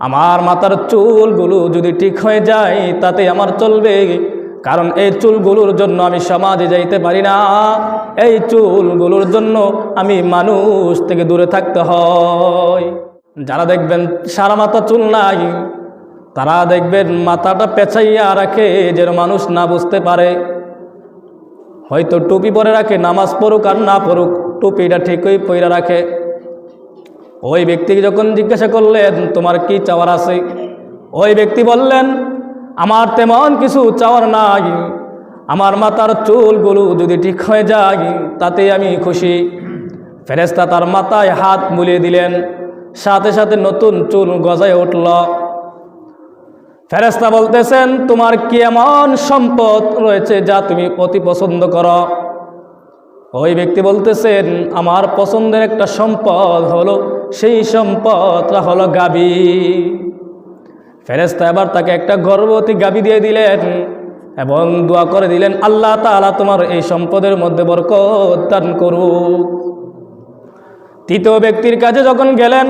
আমার মাথার চুলগুলো যদি ঠিক হয়ে যায়, তাতে আমার চলবে। কারণ এই চুলগুলোর জন্য আমি সমাজে যাইতে পারি না। এই চুলগুলোর জন্য আমি মানুষ থেকে দূরে থাকতে হয়। যারা দেখবেন সারা মাথা চুল নাই, তারা দেখবেন মাথাটা পেঁচাইয়া রাখে যেন মানুষ না বুঝতে পারে। হয়তো টুপি পরে রাখে, নামাজ পড়ুক আর না পড়ুক, টুপিটা ঠিকই পইরা রাখে। ওই ব্যক্তিকে যখন জিজ্ঞাসা করলেন, তোমার কি চাওয়ার আছে? ওই ব্যক্তি বললেন, আমার তেমন কিছু চাওয়ার নাই। আমার মাথার চুলগুলো যদি ঠিক হয়ে যায়, তাতে আমি খুশি। ফেরেস্তা তার মাথায় হাত মুলিয়ে দিলেন। সাথে সাথে নতুন চুল গজায় উঠল। ফেরেস্তা বলতেছেন, তোমার কি এমন সম্পদ রয়েছে যা তুমি অতি পছন্দ করো? ওই ব্যক্তি বলতেছেন, আমার পছন্দের একটা সম্পদ হলো সেই সম্পদটা হলো গাবি। ফেরেস্তা এবার তাকে একটা গর্ভবতী গাবি দিয়ে দিলেন এবং দোয়া করে দিলেন, আল্লাহ তাআলা তোমার এই সম্পদের মধ্যে বরকত দান করুক। তৃতীয় ব্যক্তির কাছে যখন গেলেন,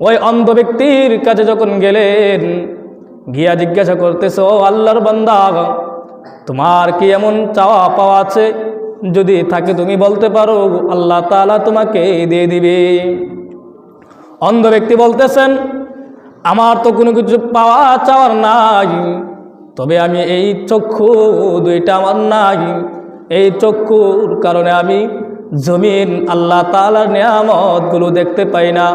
ওই অন্ধ ব্যক্তির কাছে যখন গেলেন, গিয়া জিজ্ঞাসা করতেছে, ও আল্লাহর বান্দা, তোমার কি এমন চাওয়া পাওয়া আছে? যদি থাকে তুমি বলতে পারো, আল্লাহ তাআলা তোমাকে দিয়ে দিবে। অন্ধ ব্যক্তি বলতেছেন, আমার তো কোনো কিছু পাওয়া চাওয়ার নাই, তবে আমি এই চক্ষু দুইটা আমার নাই। এই চক্ষুর কারণে আমি জমিন আল্লাহ তালার নিয়ামতগুলো দেখতে পাই না।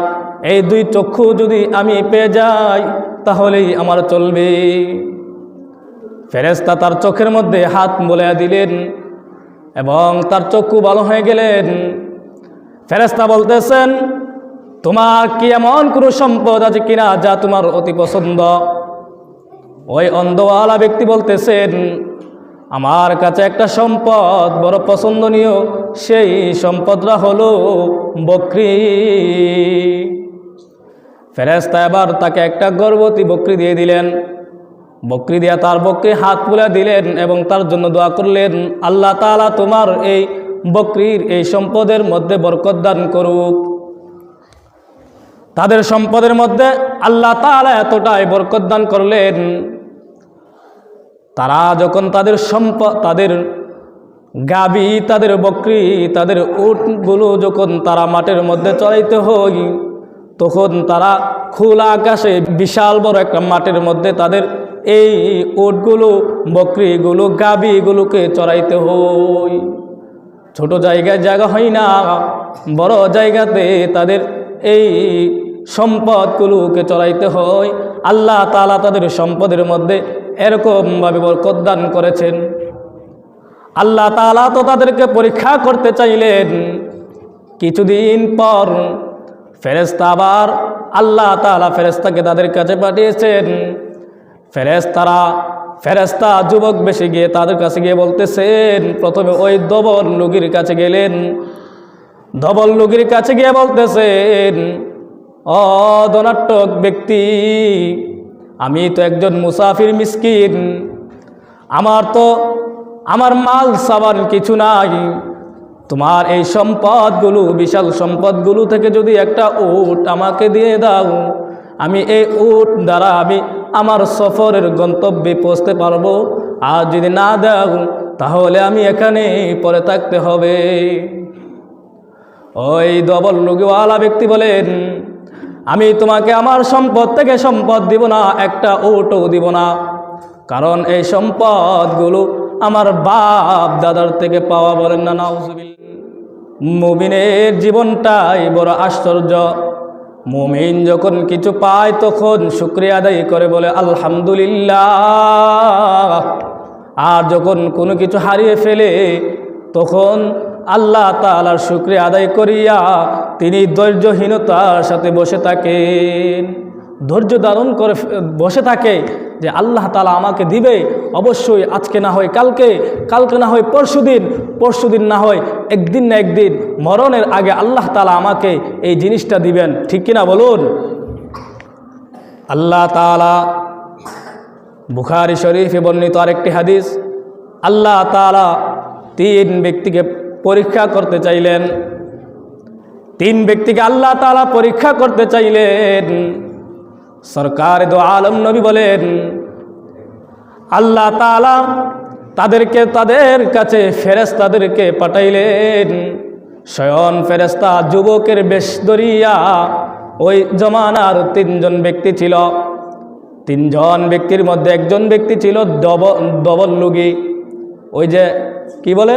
এই দুই চক্ষু যদি আমি পেয়ে যাই, তাহলেই আমার চলবে। ফেরেস্তা তার চোখের মধ্যে হাত বলে দিলেন এবং তার চক্ষু ভালো হয়ে গেলেন। ফেরেস্তা বলতেছেন তোমার কি এমন কোনো সম্পদ আছে কিনা যা তোমার অতি পছন্দ? ওই অন্ধওয়ালা ব্যক্তি বলতেছেন, আমার কাছে একটা সম্পদ বড় পছন্দনীয়, সেই সম্পদটা হলো বকরি। ফেরেস্তা এবার তাকে একটা গর্ভবতী বকরি দিয়ে দিলেন। বকরি দিয়া তার বকরি হাত তুলে দিলেন এবং তার জন্য দোয়া করলেন, আল্লাহ তাআলা তোমার এই বকরির এই সম্পদের মধ্যে বরকত দান করুক। তাদের সম্পদের মধ্যে আল্লাহ তাআলা এতটাই বরকত দান করলেন। তারা যখন তাদের সম্পদ, তাদের গাবি, তাদের বকরি, তাদের উটগুলো যখন তারা মাঠের মধ্যে চড়াইতে হই তখন তারা খোলা আকাশে বিশাল বড় একটা মাঠের মধ্যে তাদের এই উটগুলো, বকরিগুলো, গাবিগুলোকে চড়াইতে হই ছোট জায়গায় জায়গা হয় না, বড় জায়গাতে তাদের এই সম্পদগুলোকে চড়াইতে হয়। আল্লাহ তালা তাদের সম্পদের মধ্যে এরকমভাবে বরকত করেছেন। আল্লাহ তালা তো তাদেরকে পরীক্ষা করতে চাইলেন। কিছুদিন পর ফেরেস্তা আবার আল্লাহ তালা ফেরেস্তাকে তাদের কাছে পাঠিয়েছেন। ফেরেস্তারা ফেরেস্তা যুবক বেশি গিয়ে তাদের কাছে গিয়ে বলতেছেন, প্রথমে ওই দবল রুগীর কাছে গেলেন। ধবল রুগীর কাছে গিয়ে বলতেছেন অ ধনাট্যক ব্যক্তি। আমি তো একজন মুসাফির মিসকিন। আমার তো, আমার মাল সাবান কিছু নাই। তোমার এই সম্পদগুলো, বিশাল সম্পদগুলো থেকে যদি একটা উট আমাকে দিয়ে দাও, আমি এই উট দ্বারা আমি আমার সফরের গন্তব্যে পৌঁছতে পারব। আর যদি না দাও, তাহলে আমি এখানে পরে থাকতে হবে। ওই ডবল রোগীওয়ালা ব্যক্তি বলেন আমি তোমাকে আমার সম্পদ থেকে সম্পদ দিব না, একটা ওটও দিব না। কারণ এই সম্পদগুলো আমার বাপ দাদার থেকে পাওয়া বলেন না নাউজুবিল মুমিনের জীবনটাই বড় আশ্চর্য। মুমিন যখন কিছু পায়, তখন শুক্রিয়া আদায় করে বলে, আলহামদুলিল্লাহ। আর যখন কোনো কিছু হারিয়ে ফেলে, তখন আল্লাহ তালার শুক্রিয়া আদায় করিয়া তিনি ধৈর্যহীনতার সাথে বসে থাকেন ধৈর্য ধারণ করে বসে থাকে যে আল্লাহ তালা আমাকে দিবে। অবশ্যই আজকে না হয় কালকে কালকে না হয় পরশু দিন পরশু দিন না হয় একদিন না একদিন মরণের আগে আল্লাহ তালা আমাকে এই জিনিসটা দিবেন। ঠিক কিনা বলুন? আল্লাহ তালা বুখারি শরীফে বর্ণিত আরেকটি হাদিস, আল্লাহ তালা তিন ব্যক্তিকে পরীক্ষা করতে চাইলেন। তিন ব্যক্তিকে আল্লাহ তালা পরীক্ষা করতে চাইলেন। সরকার দো আলম নবী বলেন, আল্লাহ তাআলা তাদেরকে, তাদের কাছে ফেরেস্তাদেরকে পাঠাইলেন। স্বয়ন ফেরেস্তা যুবকের বেশ দরিয়া, ওই জমানার তিনজন ব্যক্তি ছিল। তিনজন ব্যক্তির মধ্যে একজন ব্যক্তি ছিল ডব ডবল লুগি ওই যে কি বলে?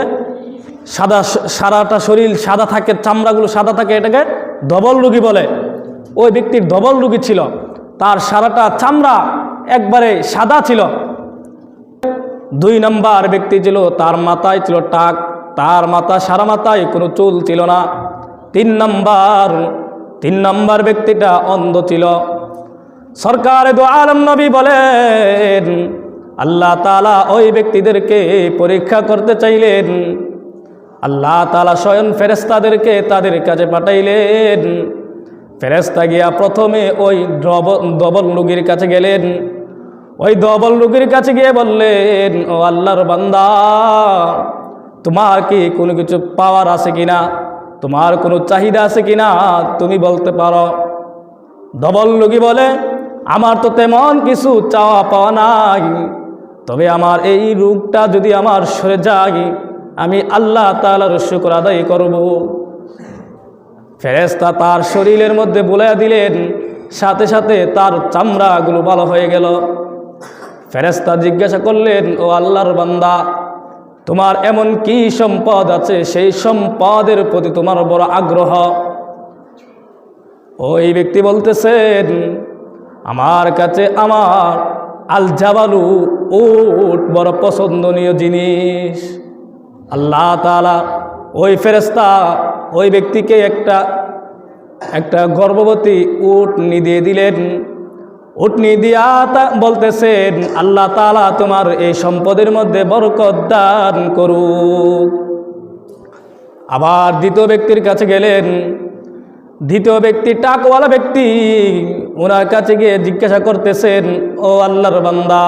সাদা সারাটা শরীর সাদা থাকে, চামড়াগুলো সাদা থাকে, এটাকে ডবল রুগী বলে। ওই ব্যক্তির ডবল রুগী ছিল। তার সারাটা চামড়া একবারে সাদা ছিল। দুই নম্বর ব্যক্তি ছিল, তার মাথায় ছিল টাক, তার মাথা সারা মাথায় কোনো চুল ছিল না। তিন নম্বর তিন নম্বর ব্যক্তিটা অন্ধ ছিল। সরকার দো আলম নবী বলেন, আল্লাহ তালা ওই ব্যক্তিদেরকে পরীক্ষা করতে চাইলেন। আল্লাহ তালা স্বয়ং ফেরেস্তাদেরকে তাদের কাছে পাঠাইলেন। ফেরেস্তা গিয়া প্রথমে ওই ডবল রুগীর কাছে গেলেন। ওই ডবল রুগীর কাছে গিয়ে বললেন, ও আল্লাহর বান্দা, তোমার কি কোনো কিছু পাওয়ার আছে কিনা? তোমার কোনো চাহিদা আছে কিনা? তুমি বলতে পারো। ডবল রুগী বলে, আমার তো তেমন কিছু চাওয়া পাওয়া নাই। তবে আমার এই রোগটা যদি আমার সরে যায় আমি আল্লাহ তালার শুক্র আদায় করব। ফেরেস্তা তার শরীরের মধ্যে বলে দিলেন, সাথে সাথে তার চামড়াগুলো ভালো হয়ে গেল। ফেরেস্তা জিজ্ঞাসা করলেন, ও আল্লাহর বান্দা, তোমার এমন কি সম্পদ আছে? সেই সম্পদের প্রতি তোমার বড় আগ্রহ। ওই ব্যক্তি বলতেছেন, আমার কাছে আমার আল জাবালু বড় পছন্দনীয় জিনিস। আল্লাহ তালা ওই ফেরেস্তা ওই ব্যক্তিকে একটা একটা গর্ভবতী উটনি দিয়ে দিলেন। উটনি দিয়া তা বলতেছেন, আল্লাহ তালা তোমার এই সম্পদের মধ্যে বরকত দান করুক। আবার দ্বিতীয় ব্যক্তির কাছে গেলেন। দ্বিতীয় ব্যক্তি টাকওয়ালা ব্যক্তি, ওনার কাছে গিয়ে জিজ্ঞাসা করতেছেন, ও আল্লাহর বান্দা,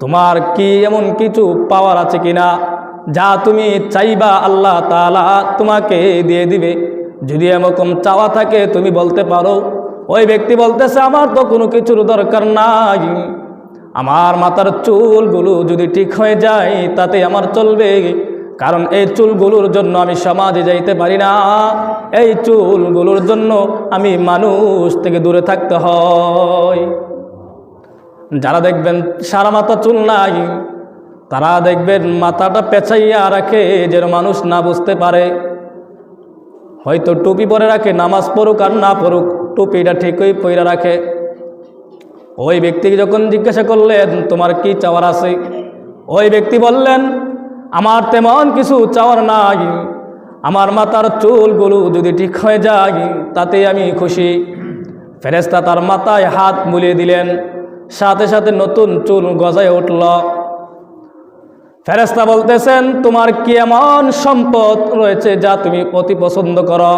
তোমার কি এমন কিছু পাওয়ার আছে কিনা? যা তুমি চাইবা আল্লাহ তালা তোমাকে দিয়ে দিবে। যদি এরকম চাওয়া থাকে, তুমি বলতে পারো। ওই ব্যক্তি বলতেছে, আমার তো কোনো কিছুর দরকার নাই। আমার মাথার চুলগুলো যদি ঠিক হয়ে যায়, তাতে আমার চলবে। কারণ এই চুলগুলোর জন্য আমি সমাজে যাইতে পারি না। এই চুলগুলোর জন্য আমি মানুষ থেকে দূরে থাকতে হয়। যারা দেখবেন, সারা মাথা চুল নাই। তারা দেখবেন মাথাটা পেঁচাইয়া রাখে, যেন মানুষ না বুঝতে পারে। হয়তো টুপি পরে রাখে, নামাজ পড়ুক আর না পড়ুক, টুপিটা ঠিকই পইরা রাখে। ওই ব্যক্তিকে যখন জিজ্ঞাসা করলেন, তোমার কি চাওয়ার আছে? ওই ব্যক্তি বললেন, আমার তেমন কিছু চাওয়ার নাই। আমার মাথার চুলগুলো যদি ঠিক হয়ে যায় তাতে আমি খুশি। ফেরেস্তা তার মাথায় হাত মুলিয়ে দিলেন। সাথে সাথে নতুন চুল গজায় উঠল। ফেরেস্তা বলতেছেন, তোমার কি এমন সম্পদ রয়েছে যা তুমি অতি পছন্দ করো?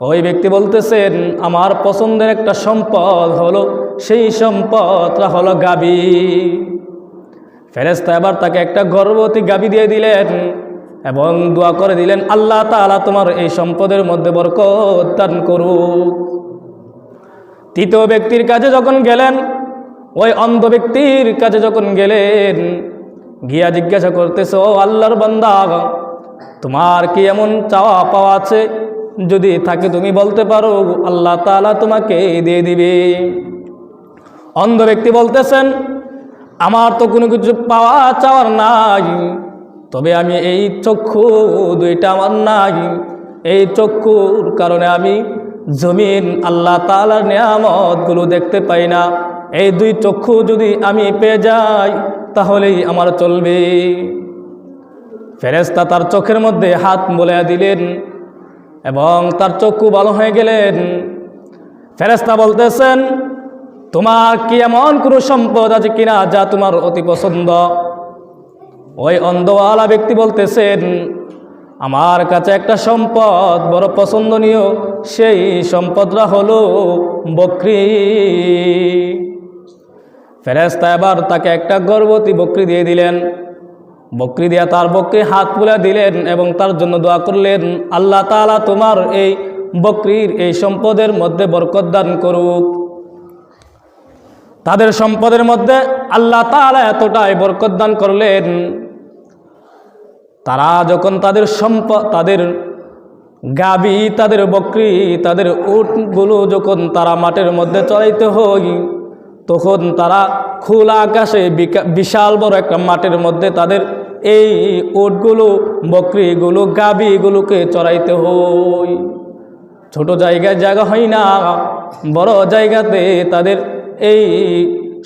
ওই ব্যক্তি বলতেছেন, আমার পছন্দের একটা সম্পদ হলো, সেই সম্পদটা হলো গাবি। ফেরেস্তা এবার তাকে একটা গর্ভবতী গাবি দিয়ে দিলেন এবং দোয়া করে দিলেন, আল্লাহ তাআলা তোমার এই সম্পদের মধ্যে বরকত দান করুক। তৃতীয় ব্যক্তির কাছে যখন গেলেন, ওই অন্ধ ব্যক্তির কাছে যখন গেলেন গিয়া জিজ্ঞাসা করতেছ, ও আল্লাহর বান্দা, তোমার কি এমন চাওয়া পাওয়া আছে? যদি থাকে তুমি বলতে পারো, আল্লাহ তাআলা তোমাকে দিয়ে দিবে। অন্ধ ব্যক্তি বলতেছেন, আমার তো কোনো কিছু পাওয়া, চাওয়ার নাই। তবে আমি এই চক্ষু দুইটা আমার নাই। এই চক্ষুর কারণে আমি জমিন আল্লাহ তালার নিয়ামতগুলো দেখতে পাই না। এই দুই চক্ষু যদি আমি পেয়ে যাই তাহলেই আমার চলবে। ফেরেস্তা তার চোখের মধ্যে হাত বলে দিলেন এবং তার চক্ষু ভালো হয়ে গেলেন। ফেরেস্তা বলতেছেন, তোমার কি এমন কোনো সম্পদ আছে কিনা যা তোমার অতি পছন্দ? ওই অন্ধওয়ালা ব্যক্তি বলতেছেন, আমার কাছে একটা সম্পদ বড় পছন্দনীয়, সেই সম্পদটা হলো বকরি। ফেরেস্তা এবার তাকে একটা গর্ভবতী বকরি দিয়ে দিলেন। বকরি দিয়া তার বকরি হাত তুলে দিলেন এবং তার জন্য দোয়া করলেন, আল্লাহ তাআলা তোমার এই বকরির এই সম্পদের মধ্যে বরকত দান করুক। তাদের সম্পদের মধ্যে আল্লাহ তাআলা এতটাই বরকত দান করলেন, তারা যখন তাদের সম্পদ তাদের গাবি, তাদের বকরি, তাদের উটগুলো যখন তারা মাঠের মধ্যে চড়াইতে হয় তখন তারা খোলা আকাশে বিশাল বড় একটা মাঠের মধ্যে তাদের এই উটগুলো, বকরিগুলো গাবিগুলোকে চড়াইতে হয়। ছোট জায়গায় জায়গা হয় না, বড় জায়গাতে তাদের এই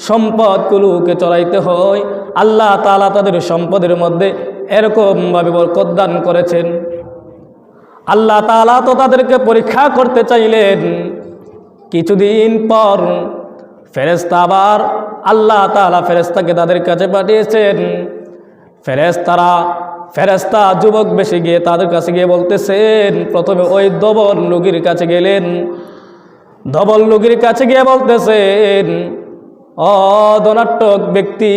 সম্পদগুলোকে চড়াইতে হয়। আল্লাহ তালা তাদের সম্পদের মধ্যে এরকমভাবে বরকত দান করেছেন। আল্লাহ তালা তো তাদেরকে পরীক্ষা করতে চাইলেন। কিছুদিন পর ফেরেস্তা আবার আল্লাহ তাআলা ফেরেস্তাকে তাদের কাছে পাঠিয়েছেন। ফেরেস্তারা ফেরেস্তা যুবক বেশি গিয়ে তাদের কাছে গিয়ে বলতেছেন, প্রথমে ওই দবল রুগীর কাছে গেলেন। ধবল রুগীর কাছে গিয়ে বলতেছেন অ ধনাট্যক ব্যক্তি,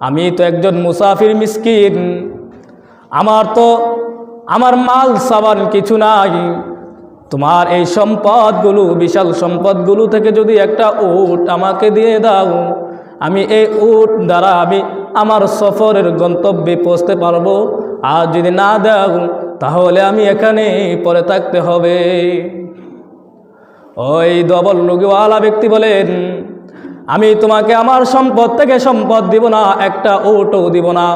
আমি তো একজন মুসাফির মিসকিন। আমার তো, আমার মাল সাবান কিছু নাই। তোমার এই সম্পদগুলো, বিশাল সম্পদগুলো থেকে যদি একটা উট আমাকে দিয়ে দাও, আমি এই উট দ্বারা আমি আমার সফরের গন্তব্যে পৌঁছতে পারব। আর যদি না দাও, তাহলে আমি এখানে পরে থাকতে হবে। ওই ডবল রোগীওয়ালা ব্যক্তি বলেন, আমি তোমাকে আমার সম্পদ থেকে সম্পদ দিব না, একটা ওটও দিব না।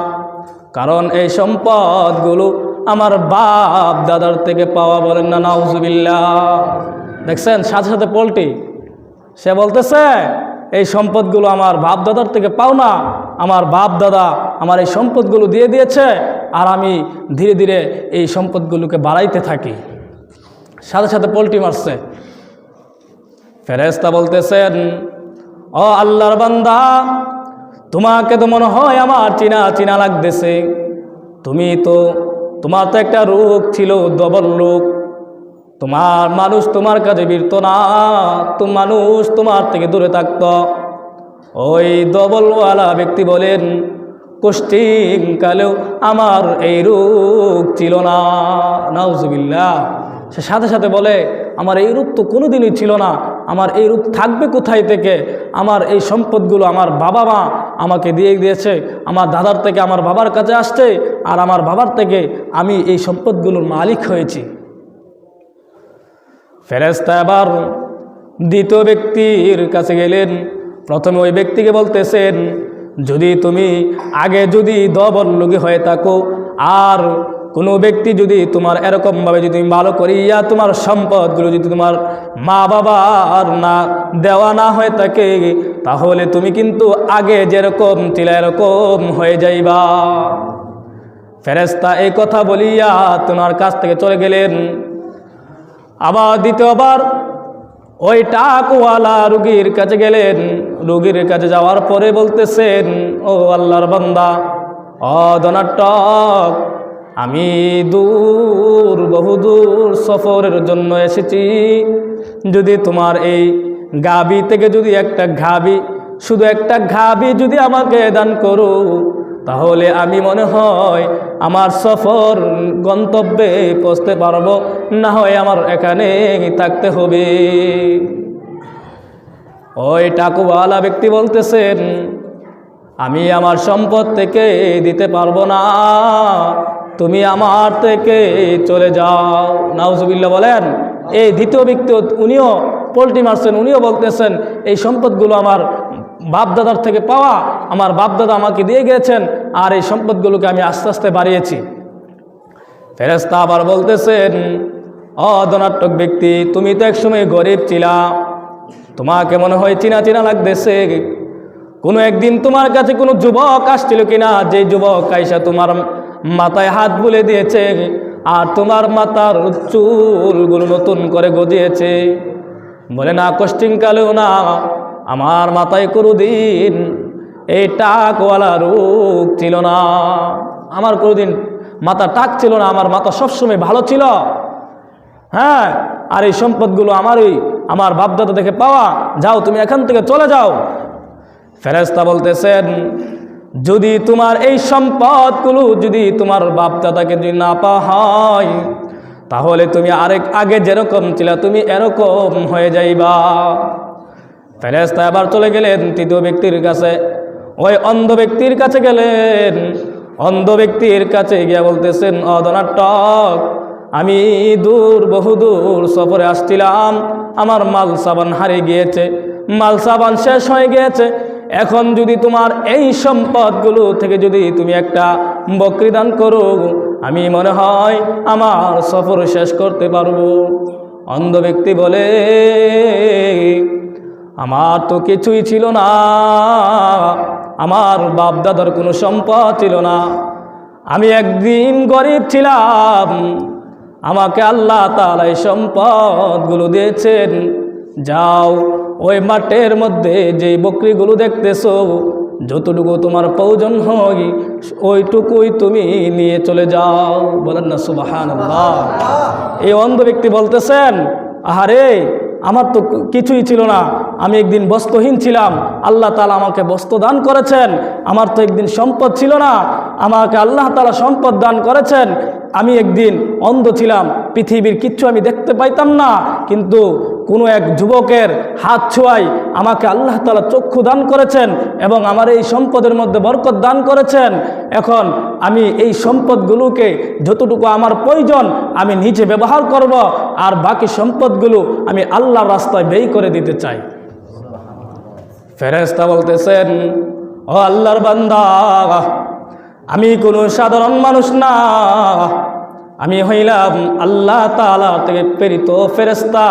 কারণ এই সম্পদগুলো আমার বাপ দাদার থেকে পাওয়া বলেন না নাউজুবিল্লা দেখছেন? সাথে সাথে পোল্ট্রি। সে বলতেছে, এই সম্পদগুলো আমার বাপ দাদার থেকে পাও না। আমার বাপ দাদা আমার এই সম্পদগুলো দিয়ে দিয়েছে আর আমি ধীরে ধীরে এই সম্পদগুলোকে বাড়াইতে থাকি। সাথে সাথে পোল্ট্রি মারছে। ফেরেস্তা বলতেছেন, ও আল্লাহর বান্দা, তোমাকে তো মনে হয় আমার চিনা চিনা লাগতেছে। তুমি তো তোমার তো একটা রোগ ছিল ডবল রোগ। তোমার মানুষ তোমার কাছে বীরত না, তো মানুষ তোমার থেকে দূরে থাকত। ওই ডবলওয়ালা ব্যক্তি বলেন কোষ্টিং কালেও আমার এই রোগ ছিল না। নাউজুবিল্লাহ। সে সাথে সাথে বলে, আমার এই রূপ তো কোনো দিনই ছিল না। আমার এই রূপ থাকবে কোথায় থেকে? আমার এই সম্পদগুলো আমার বাবা মা আমাকে দিয়ে দিয়েছে। আমার দাদার থেকে আমার বাবার কাছে আসছে আর আমার বাবার থেকে আমি এই সম্পদগুলোর মালিক হয়েছি। ফেরেস্তা আবার দ্বিতীয় ব্যক্তির কাছে গেলেন। প্রথমে ওই ব্যক্তিকে বলতেছেন, যদি তুমি আগে যদি দবল লোকে হয়ে থাকো, আর কোনো ব্যক্তি যদি তোমার এরকমভাবে যদি ভালো করিয়া তোমার সম্পদগুলো যদি তোমার মা বাবার না দেওয়া না হয়ে থাকে, তাহলে তুমি কিন্তু আগে যেরকম ছিল এরকম হয়ে যাইবা। ফেরেস্তা এই কথা বলিয়া তোমার কাছ থেকে চলে গেলেন। আবার দ্বিতীয়বার ওই টাকওয়ালা রুগীর কাছে গেলেন। রুগীর কাছে যাওয়ার পরে বলতেছেন, ও আল্লাহর বান্দা অধনাটক আমি দূর বহুদূর সফরের জন্য এসেছি। যদি তোমার এই গাবি থেকে যদি একটা ঘাবি, শুধু একটা ঘাবি যদি আমাকে দান করো, তাহলে আমি মনে হয় আমার সফর গন্তব্যে পৌঁছতে পারব। না হয় আমার এখানে থাকতে হবে। ওই টাকুওয়ালা ব্যক্তি বলতেছেন, আমি আমার সম্পদ থেকে দিতে পারব না। তুমি আমার থেকে চলে যাও। নাউজুবিল্লা বলেন, এই দ্বিতীয় ব্যক্তি উনিও পোলট্রি মারছেন, উনিও বলতেছেন, এই সম্পদগুলো আমার বাপদাদার থেকে পাওয়া, আমার বাপদাদা আমাকে দিয়ে গিয়েছেন, আর এই সম্পদগুলোকে আমি আস্তে আস্তে বাড়িয়েছি। ফেরেস্তা আবার বলতেছেন অধনাট্যক ব্যক্তি, তুমি তো একসময় গরিব ছিলা। তোমাকে মনে হয় চিনা চিনা লাগতেছে। কোনো একদিন তোমার কাছে কোনো যুবক আসছিল কিনা, যে যুবক আইসা তোমার মাথায় হাত বুলে দিয়েছে, আর তোমার মাথার চুলগুলো নতুন করে গজিয়েছে। বলে, না, কষ্টিং কালেও না, আমার মাথায় কোনোদিন এই টাকওয়ালা রোগ ছিল না। আমার কোনোদিন মাথা টাক ছিল না, আমার মাথা সবসময় ভালো ছিল। হ্যাঁ আর এই সম্পদগুলো আমারই, আমার বাপদাদা দেখে পাওয়া। যাও, তুমি এখান থেকে চলে যাও। ফেরেস্তা বলতেছেন যদি তোমার এই সম্পদগুলো যদি তোমার বাপদাদাকে যদি না পাওয়া হয়, তাহলে তুমি আরেক আগে যেরকম ছিল তুমি এরকম হয়ে যাইবা। ফেরেস্তা আবার চলে গেলেন তৃতীয় ব্যক্তির কাছে। ওই অন্ধ ব্যক্তির কাছে গেলেন। অন্ধ ব্যক্তির কাছে গিয়ে বলতেছেন অদনাটক আমি দূর বহুদূর সফরে আসছিলাম। আমার মাল সাবান হারিয়ে গিয়েছে। মাল সাবান শেষ হয়ে গিয়েছে। এখন যদি তোমার এই সম্পদগুলো থেকে যদি তুমি একটা বকরি দান করো, আমি মনে হয় আমার সফর শেষ করতে পারব। অন্ধ ব্যক্তি বলে, আমার তো কিছুই ছিল না। আমার বাপ দাদার কোনো সম্পদ ছিল না। আমি একদিন গরিব ছিলাম। আমাকে আল্লাহ তালা এই সম্পদগুলো দিয়েছেন। যাও ওই মাঠের মধ্যে যে বকরিগুলো দেখতেছো, যতটুকু তোমার প্রয়োজন হয়, ওইটুকুই তুমি নিয়ে চলে যাও। বলেন না সুবাহান এই অন্ধ ব্যক্তি বলতেছেন, আহারে, আমার তো কিছুই ছিল না। আমি একদিন বস্ত্রহীন ছিলাম। আল্লাহ তালা আমাকে বস্ত্র দান করেছেন। আমার তো একদিন সম্পদ ছিল না। আমাকে আল্লাহ তালা সম্পদ দান করেছেন। আমি একদিন অন্ধ ছিলাম, পৃথিবীর কিচ্ছু আমি দেখতে পাইতাম না, কিন্তু কোনো এক যুবকের হাত ছোঁয়াই আমাকে আল্লাহ তালা চক্ষু দান করেছেন এবং আমার এই সম্পদের মধ্যে বরকত দান করেছেন। এখন আমি এই সম্পদগুলোকে যতটুকু আমার প্রয়োজন আমি নিজে ব্যবহার করব, আর বাকি সম্পদগুলো আমি আল্লাহর রাস্তায় ব্যয় করে দিতে চাই। ফেরেস্তা বলতেছেন, ও আল্লাহর বান্দা আমি কোনো সাধারণ মানুষ না। আমি হইলাম আল্লাহ তালা থেকে প্রেরিত ফেরেস্তা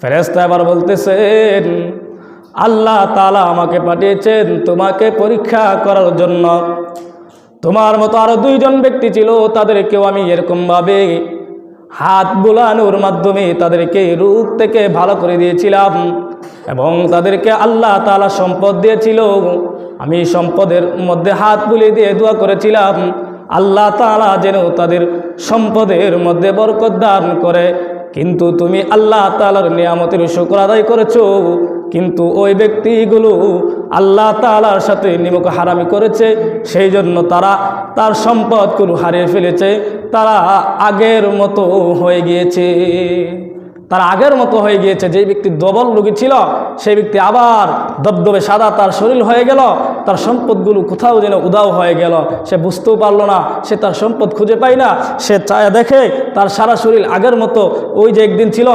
ফেরেস্তা এবার বলতেছেন, আল্লাহ তালা আমাকে পাঠিয়েছেন তোমাকে পরীক্ষা করার জন্য। তোমার মতো আরও দুইজন ব্যক্তি ছিল, তাদেরকেও আমি এরকমভাবে হাত বোলানোর মাধ্যমে তাদেরকে রূপ থেকে ভালো করে দিয়েছিলাম এবং তাদেরকে আল্লাহ তালা সম্পদ দিয়েছিল। আমি সম্পদের মধ্যে হাত বুলিয়ে দিয়ে দোয়া করেছিলাম। আল্লাহ তালা যেন তাদের সম্পদের মধ্যে বরকত দান করে। কিন্তু তুমি আল্লাহ তালার নিয়ামতের শুক্র আদায় করেছ। কিন্তু ওই ব্যক্তিগুলো আল্লাহ তালার সাথে নিমক হারামি করেছে। সেই জন্য তারা তার সম্পদগুলো হারিয়ে ফেলেছে। তারা আগের মতো হয়ে গিয়েছে। তার আগের মতো হয়ে গিয়েছে যে ব্যক্তি দবল রোগী ছিল, সেই ব্যক্তি আবার দবদবে সাদা তার শরীর হয়ে গেল, তার সম্পদগুলো কোথাও যেন উদাও হয়ে গেল। সে বুঝতেও পারল না, সে তার সম্পদ খুঁজে পায় না, সে চায় দেখে তার সারা শরীর আগের মতো ওই যে একদিন ছিল,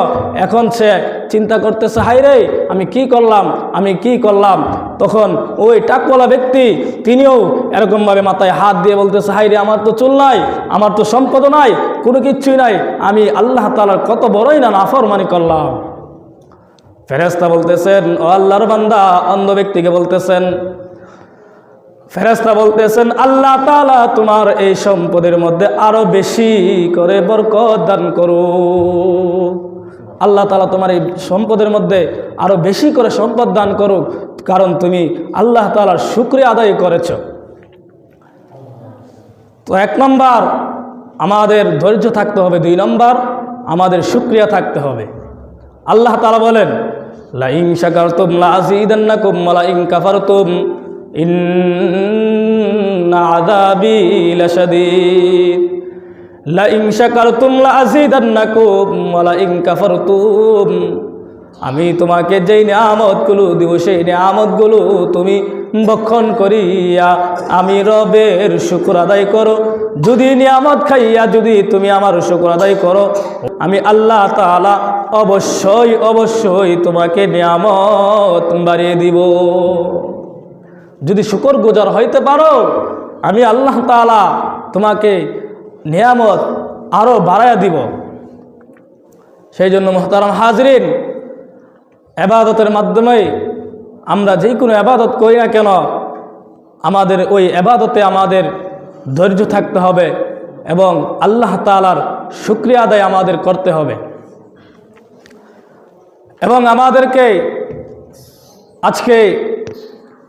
এখন সে চিন্তা করতেছে হাই রে, আমি কি করলাম? আমি কি করলাম? তখন ওই টাকওয়ালা ব্যক্তি তিনিও এরকমভাবে মাথায় হাত দিয়ে বলতেছে হাই রে, আমার তো চুল নাই, আমার তো সম্পদও নাই, কোনো কিচ্ছুই নাই, আমি আল্লাহ তালার কত বড়ই না নাফরমানি করলাম। ফেরেস্তা বলতেছেন, ও আল্লাহর বান্দা, অন্ধ ব্যক্তিকে বলতেছেন। ফেরেস্তা বলতেছেন, আল্লাহ তালা তোমার এই সম্পদের মধ্যে আরও বেশি করে বরকত দান করো আল্লাহ তালা তোমার এই সম্পদের মধ্যে আরও বেশি করে সম্পদ দান করুক, কারণ তুমি আল্লাহ তালার শুক্রিয়া আদায় করেছ। তো এক নম্বর, আমাদের ধৈর্য থাকতে হবে। দুই নম্বর, আমাদের শুক্রিয়া থাকতে হবে। আল্লাহ তালা বলেন লাইং শাকার তুম কাফার ইন্নাদাবি লাশাদীদ লাইং শাকার তুম কাফার তুম আমি তোমাকে যেই নিয়ামতগুলো দিব, সেই নিয়ামতগুলো তুমি বক্ষণ করিয়া আমি রবের শুকুর আদায় করো। যদি নিয়ামত খাইয়া যদি তুমি আমার শুকুর আদায় করো, আমি আল্লাহ তাআলা অবশ্যই অবশ্যই তোমাকে নিয়ামত বাড়িয়ে দিব। যদি শুকর গুজার হইতে পারো, আমি আল্লাহ তাআলা তোমাকে নিয়ামত আরও বাড়াইয়া দিব। সেই জন্য মোহতারাম হাজরিন, এবাদতের মাধ্যমে আমরা যে কোনো আবাদত করি না কেন, আমাদের ওই আবাদতে আমাদের ধৈর্য থাকতে হবে এবং আল্লাহ তালার শুক্রিয়া আদায় আমাদের করতে হবে। এবং আমাদেরকে আজকে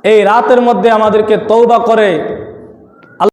এই রাতের মধ্যে আমাদেরকে তৌবা করে